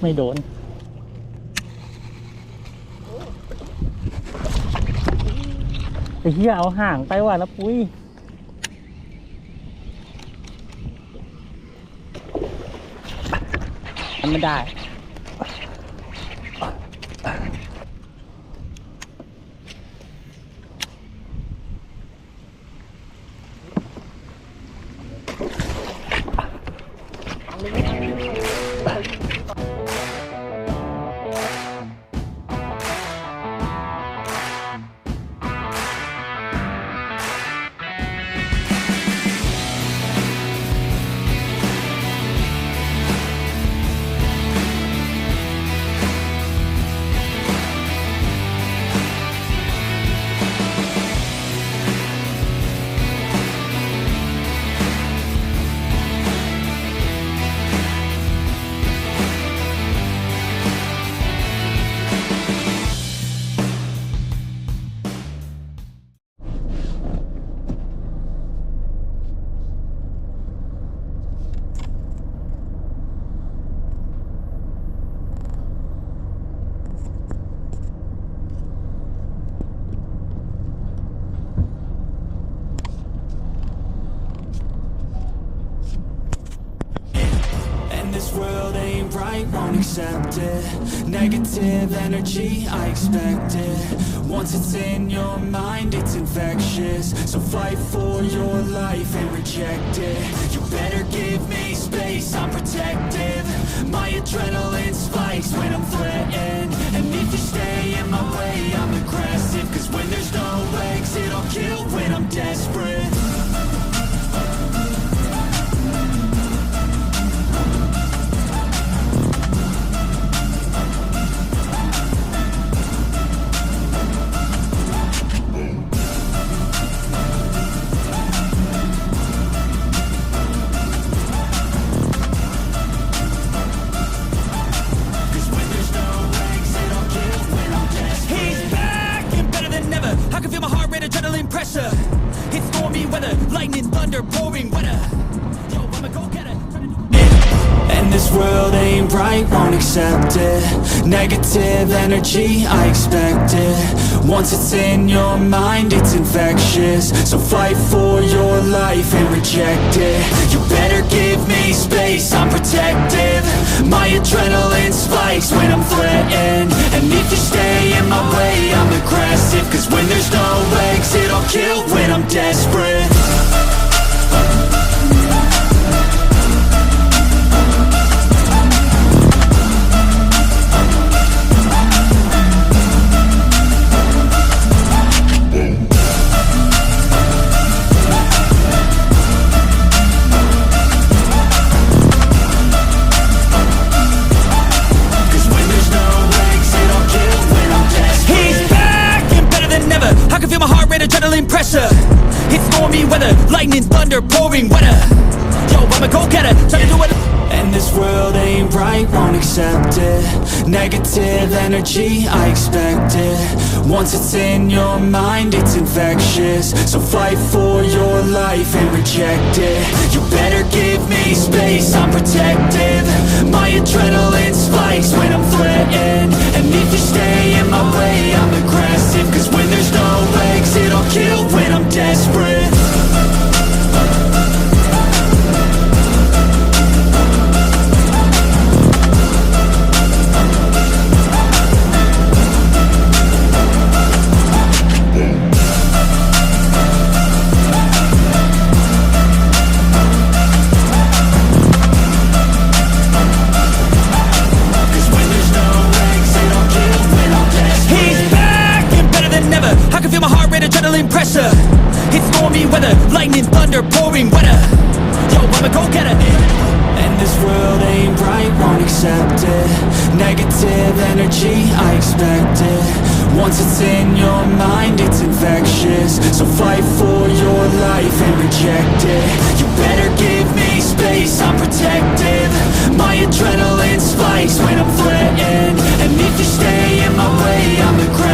ไม่โดน ไอ้เหี้ยเอาห่างไปว่ะนะปุ้ยอันไม่ได้ this world ain't right, won't accept it. Negative energy, I expect it. Once it's in your mind, it's infectious. So fight for your life and reject it. You better give me space, I'm protective. My adrenaline spikes when I'm threatened. And if you stay in my way, I'm aggressive. Cause when there's no exit, I'll kill when I'm desperate energy, I expect it Once it's in your mind, it's infectious. So fight for your life and reject it. You better give me space, I'm protective. My adrenaline spikes when I'm threatened. And if you stay in my way, I'm aggressive. Cause when there's no exit, I'll kill when I'm desperate lightning, thunder, pouring weather Yo, I'm a go-getter, try to do it. And this world ain't right, won't accept it. Negative energy, I expect it. Once it's in your mind, it's infectious. So fight for your life and reject it. You better give me space, I'm protective. My adrenaline spikes when I'm threatened. And if you stay in my way, I'm aggressive. Cause when thunder, pouring weather Yo, I'm a go-getter. And this world ain't right, won't accept it. Negative energy, I expect it. Once it's in your mind, it's infectious. So fight for your life and reject it. You better give me space, I'm protective. My adrenaline spikes when I'm threatened. And if you stay in my way, I'm aggressive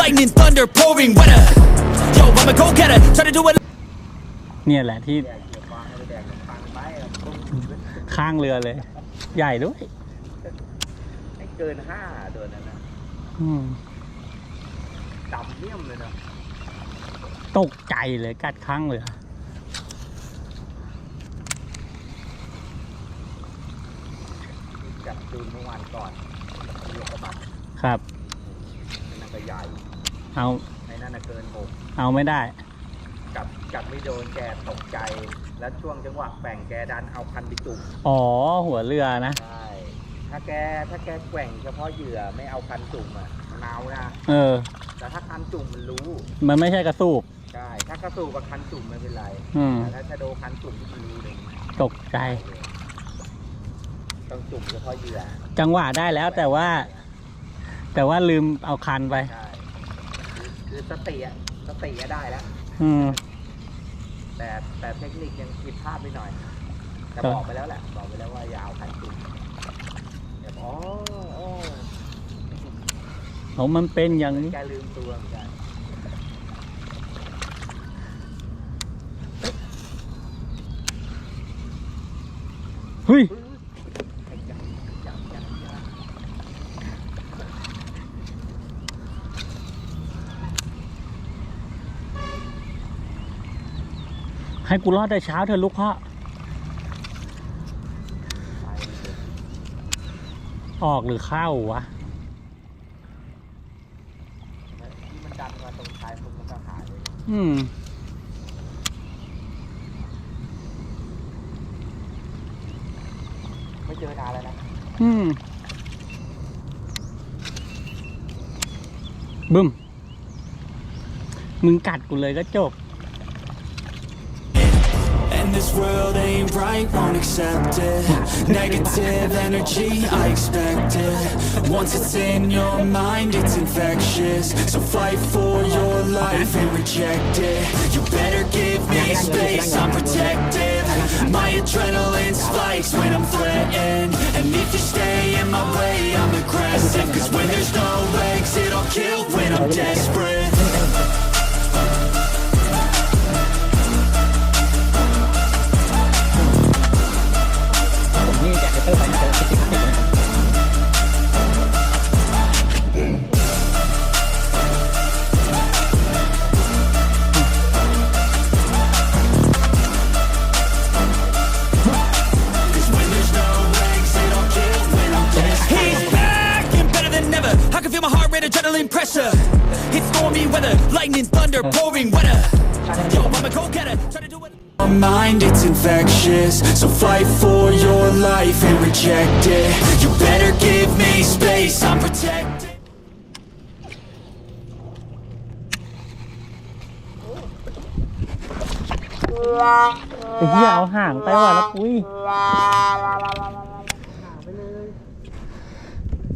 lightning, thunder, pouring weather. Yo, I'm a go-getter, try to do it เนี่ยแหละที่ ข้างเรือเลย ใหญ่ด้วยไม่เกินห้าตัวนั้นนะอืมดำเมี่ยมเลยนะตกใจเลยกัดข้างเรือจับจูนเมื่อวานก่อนยกกระบัดครับไอ้นั่นก็ใหญ่ เอาไอ้นั่นน่ะเกินหกเอาไม่ได้จับจับไม่โดนแกตกใจ แล้วช่วงจังหวะแกว่งแกดันเอาคันไปจุ่มอ๋อหัวเรือนะใช่ถ้าแกถ้าแกแกว่งเฉพาะเหยื่อไม่เอาคันจุ่มอะมันเอานะเออ แต่ถ้าคันจุ่มมันรู้มันไม่ใช่กระสูบใช่ถ้ากระสูบกับคันจุ่มไม่เป็นไรอืมแต่ถ้าชะโดคันจุ่มที่มันรู้เลยตกใจ ต้องจุ่มเฉพาะเหยื่อจังหวะได้แล้วแต่ว่า แต่ว่าลืมเอาคันไป ใช่ คือคือสติอะสติอะได้แล้ว อืม แต่แต่เทคนิคยังผิดพลาดไปหน่อย แต่ครับบอกไปแล้วแหละ บอกไปแล้วว่าอย่าเอาคันจุ่มแบบอ๋ออ๋อเอามันเป็นอย่างนี้ แกลืมตัวเหมือนกันเฮ้ยไอ้จับจับจับจับ ให้ กูรอดแต่เช้าเถอะลูกพ่อไปเลยออกหรือเข้าวะแล้วที่มันดันมาตรงชายตรงมันก็หายเลยอืมไม่เจอนานแล้วนะอืมบึ้ม มึงกัดกูเลยก็จบ And this world ain't right, won't accept it. Negative energy, I expect it. Once it's in your mind, it's infectious. So fight for your life and reject it. You better give me space, I'm protective. My adrenaline spikes when I'm threatened. And if you stay in my way, I'm aggressive. Cause when there's no exit, I'll kill when I'm desperate lightning, thunder, pouring weather Yo, I'm a go-getter, try to do it my mind, it's infectious So fight for your life and reject it You better give me space, I'm protected ไอ้เหี้ยเอาห่างไปว่ะแล้วอุ้ย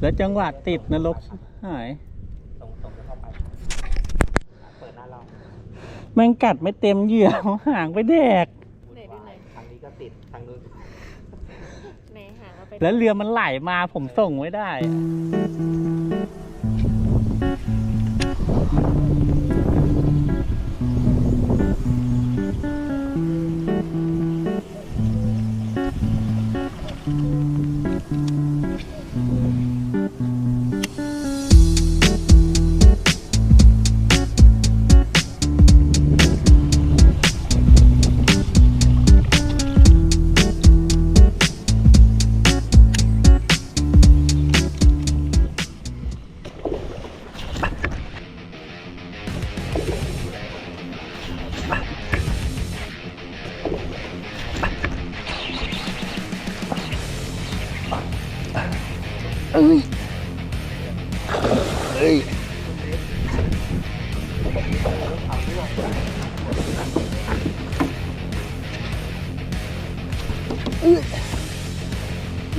แล้วจังหวะติดนรกหาย แม่งกัดไม่เต็มเหยื่อเอาห่างไปแดกวุ่นวายทางนี้ก็ติดทางนู้นไหนหาเอาไปแล้วเรือมันไหลมาผมส่งไว้ได้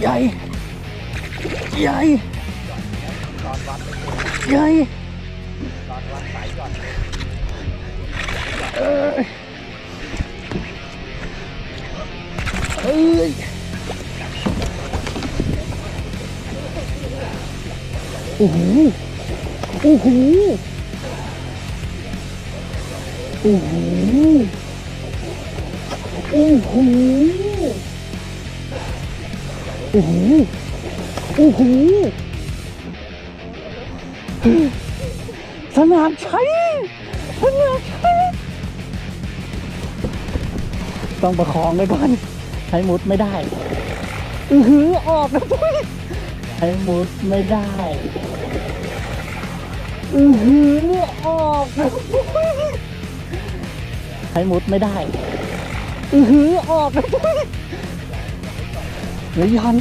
ใหญ่ ใหญ่ใหญ่เอ้ยเอ้ยโอ้โหโอ้โห โอ้โหโอ้โหโอ้โหโอ้โหสนามชัยสนามชัยต้องประคองไว้ก่อนใช้มุดไม่ได้ อือหือออกนะปุ้ยใช้มุดไม่ได้ อือหือเนี่ยออกนะปุ้ย ใช้มุดไม่ได้ อือหือออกนะปุ้ยเฮ้ยยัน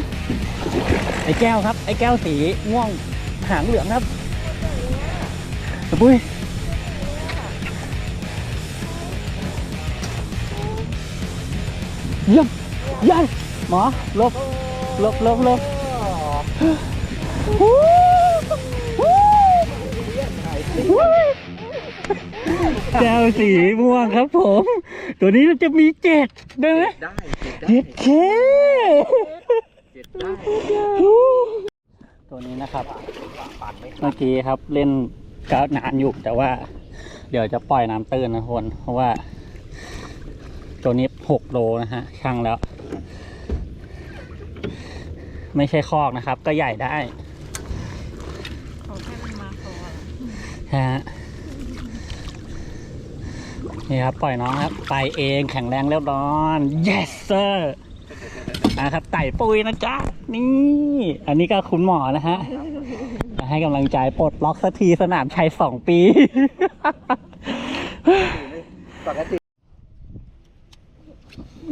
ไอ้แก้วครับ ไอ้แก้วสีม่วงหางเหลืองครับปุ้ยเยี่ยมยันหมอหลบหลบหลบหลบฮู้ฮู้ ฮู้แก้วสีม่วงครับผม ตัวนี้มันจะมีเจ็ดได้ไหมได้เจ็ดได้เจ็ดเคเจ็ดได้ตัวนี้นะครับปั่นไม่เมื่อกี้ครับเล่นก็นานอยู่แต่ว่า เดี๋ยวจะปล่อยน้ำตื้นนะทุกคนเพราะว่า ตัวนี้หกโลนะฮะช่างแล้ว ไม่ใช่คอกนะครับ ก็ใหญ่ได้ของแค่มันมาคอฮะ นี่ครับ ปล่อยน้องครับ ไปเองแข็งแรงเรียบร้อย yes sir นะครับไต่ปุยนะจ๊ะ นี่ อันนี้ก็คุณหมอนะฮะมาให้กำลังใจปลดล็อกสักทีสนามชัยสองปี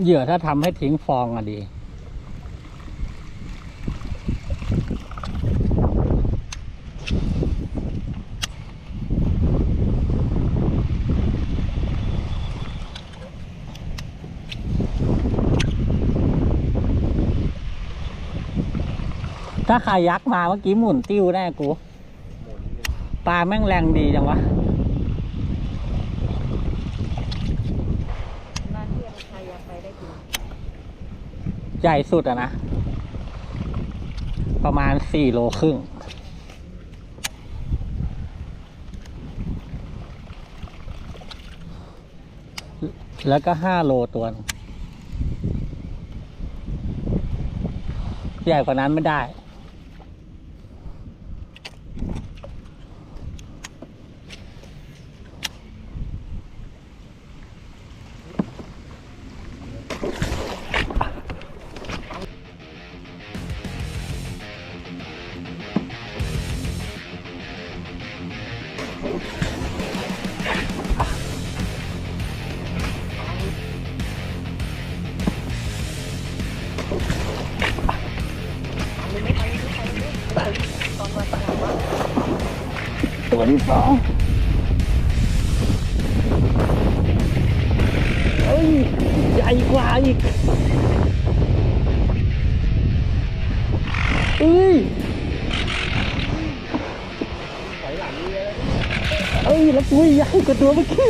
เหยื่อถ้าทำให้ทิ้งฟองอะดี ถ้าขายักมาเมื่อกี้หมุนติ้วแน่กูปลาแม่งแรงดีจังวะใหญ่สุดอะนะ ประมาณสี่โลครึ่งแล้วก็ห้าโลตัว ใหญ่กว่านั้นไม่ได้ ตัวที่สองเฮ้ย ใหญ่กว่าอีกเอ้ยเอ้ย แล้วตัวใหญ่กว่าตัวเมื่อกี้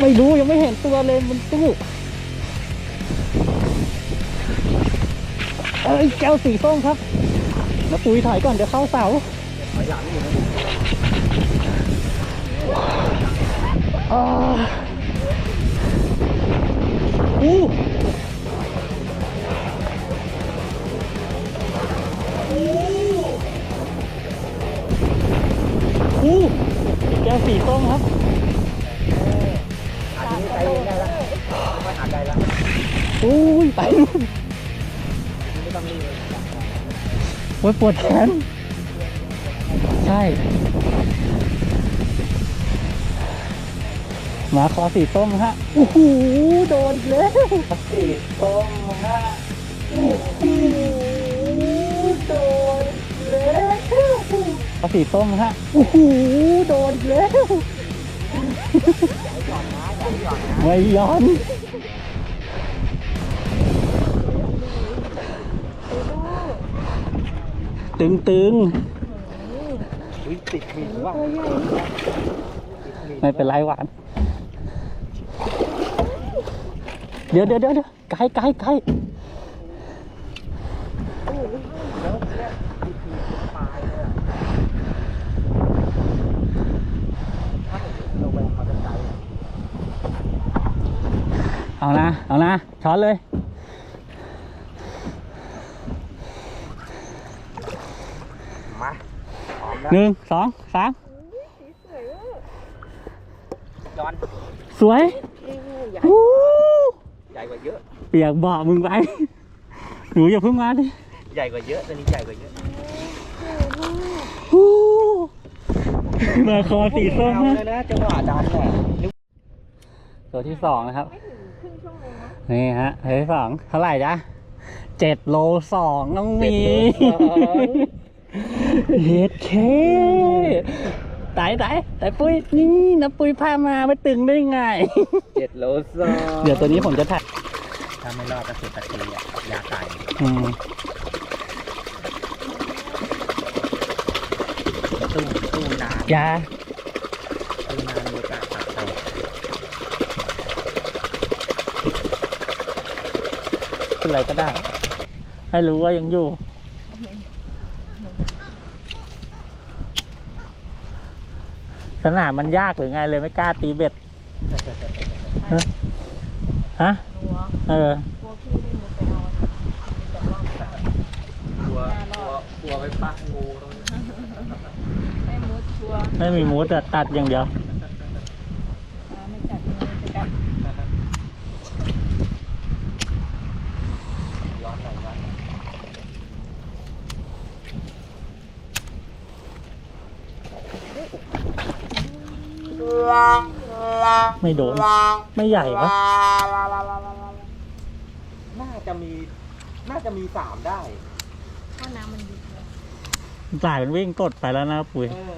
ไม่รู้ยังไม่เห็นตัวเลยมันตู้เอ้ยแก้วสีส้มครับ แล้วปุยถอยก่อนเดี๋ยวเข้าเสาอู้อู้แก้วสีส้มครับอันนี้ไปได้แล้วไม่หาได้แล้วอุ้ยไปนู่น โอ้ยปวดแขนใช่หมาคอสีส้มฮะโอ้โหโดนแล้วสีส้มฮะโอ้โหโดนแล้วคอสีส้มฮะโอ้โหโดนแล้วไม่ย้อน ตึงตึงไม่เป็นไรหวาน เดี๋ยวเดี๋ยวเดี๋ยวไกลไกลไกลเอานะ เอานะช้อนเลย หนึ่งสองสามย้อนสวยใหญ่ฮู้ใหญ่กว่าเยอะ เปียกเบาะมึงไปหนูอย่าเพิ่งมาดิใหญ่กว่าเยอะตัวนี้ใหญ่กว่าเยอะฮู้มาคอสีส้มเอานะเลยนะจังหวะดันน่ะนึกตัวที่สองนะครับไม่ถึงครึ่งชั่วโมงนะนี่ฮะตัวที่สองเท่าไหร่จ๊ะเจ็ดโลสองน้องหมี เฮ็ดเคไต่ไต่ไต่ปุ้ยนี่นะปุ้ยพามาไม่ตึงได้ไงเจ็ดโลสองเดี๋ยวตัวนี้ผมจะถ่ายถ้าไม่รอดก็สิบนาทีอะยาตายอืมตู้ตู้นานยาตู้นานมีโอกาสตัดไปเป็นอะไรก็ได้ ให้รู้ว่ายังอยู่ สนามมันยากหรือไงเลยไม่กล้าตีเบ็ด ฮะฮะรัวเออ กลัวพี่ไม่มุดไปเอามีแต่รอบกลางกลัวกลัวกลัวไปปักงูตรงนี้ ไม่มุดชัวร์ ไม่มีมูดอะตัดอย่างเดียว อ่าไม่จัดมือจะกัด ย้อนหน่อยย้อนหน่อย ไม่โดน ไม่ใหญ่ปะน่าจะมี น่าจะมีสามได้เพราะน้ำมันดีเลยสายมันวิ่งกดไปแล้วนะปุ๋ย เออ